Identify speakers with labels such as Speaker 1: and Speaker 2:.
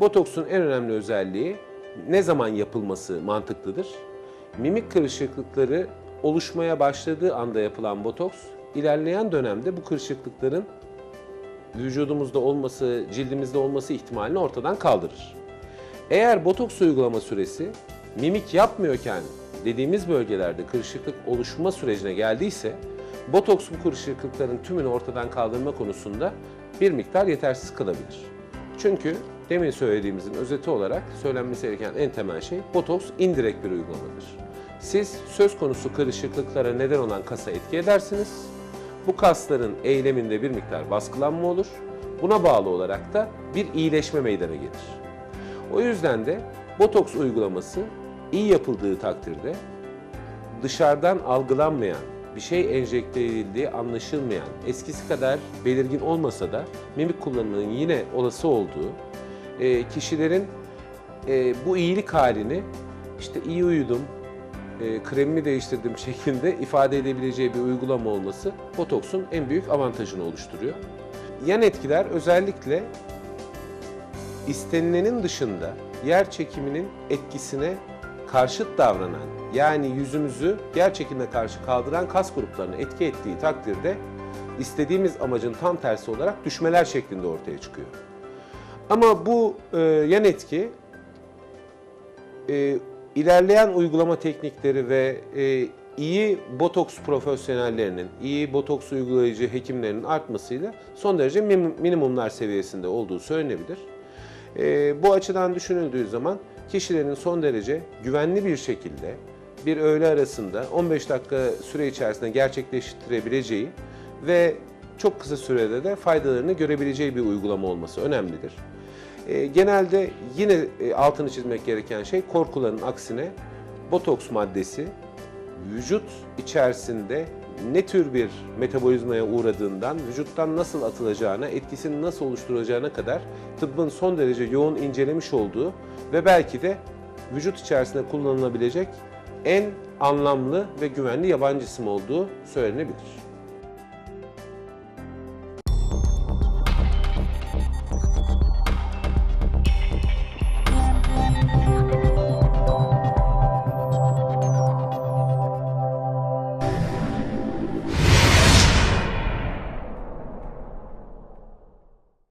Speaker 1: Botoksun en önemli özelliği ne zaman yapılması mantıklıdır? Mimik kırışıklıkları oluşmaya başladığı anda yapılan botoks ilerleyen dönemde bu kırışıklıkların vücudumuzda olması, cildimizde olması ihtimalini ortadan kaldırır. Eğer botoks uygulama süresi mimik yapmıyorken dediğimiz bölgelerde kırışıklık oluşma sürecine geldiyse botoks bu kırışıklıkların tümünü ortadan kaldırma konusunda bir miktar yetersiz kalabilir. Çünkü demin söylediğimizin özeti olarak söylenmesi gereken en temel şey botoks indirekt bir uygulamadır. Siz söz konusu kırışıklıklara neden olan kasa etki edersiniz. Bu kasların eyleminde bir miktar baskılanma olur. Buna bağlı olarak da bir iyileşme meydana gelir. O yüzden de botoks uygulaması iyi yapıldığı takdirde dışarıdan algılanmayan, bir şey enjekte edildiği anlaşılmayan, eskisi kadar belirgin olmasa da mimik kullanımının yine olası olduğu, e, kişilerin e, bu iyilik halini işte iyi uyudum, e, kremimi değiştirdim şeklinde ifade edebileceği bir uygulama olması botoksun en büyük avantajını oluşturuyor. Yan etkiler özellikle istenilenin dışında yer çekiminin etkisine karşıt davranan yani yüzümüzü yer çekimine karşı kaldıran kas gruplarına etki ettiği takdirde istediğimiz amacın tam tersi olarak düşmeler şeklinde ortaya çıkıyor. Ama bu e, yan etki e, ilerleyen uygulama teknikleri ve e, iyi botoks profesyonellerinin, iyi botoks uygulayıcı hekimlerinin artmasıyla son derece min- minimumlar seviyesinde olduğu söylenebilir. E, bu açıdan düşünüldüğü zaman kişilerin son derece güvenli bir şekilde bir öğle arasında 15 dakika süre içerisinde gerçekleştirebileceği ve çok kısa sürede de faydalarını görebileceği bir uygulama olması önemlidir. E, genelde yine e, altını çizmek gereken şey korkuların aksine botoks maddesi vücut içerisinde ne tür bir metabolizmaya uğradığından, vücuttan nasıl atılacağına, etkisini nasıl oluşturacağına kadar tıbbın son derece yoğun incelemiş olduğu ve belki de vücut içerisinde kullanılabilecek en anlamlı ve güvenli yabancı isim olduğu söylenebilir.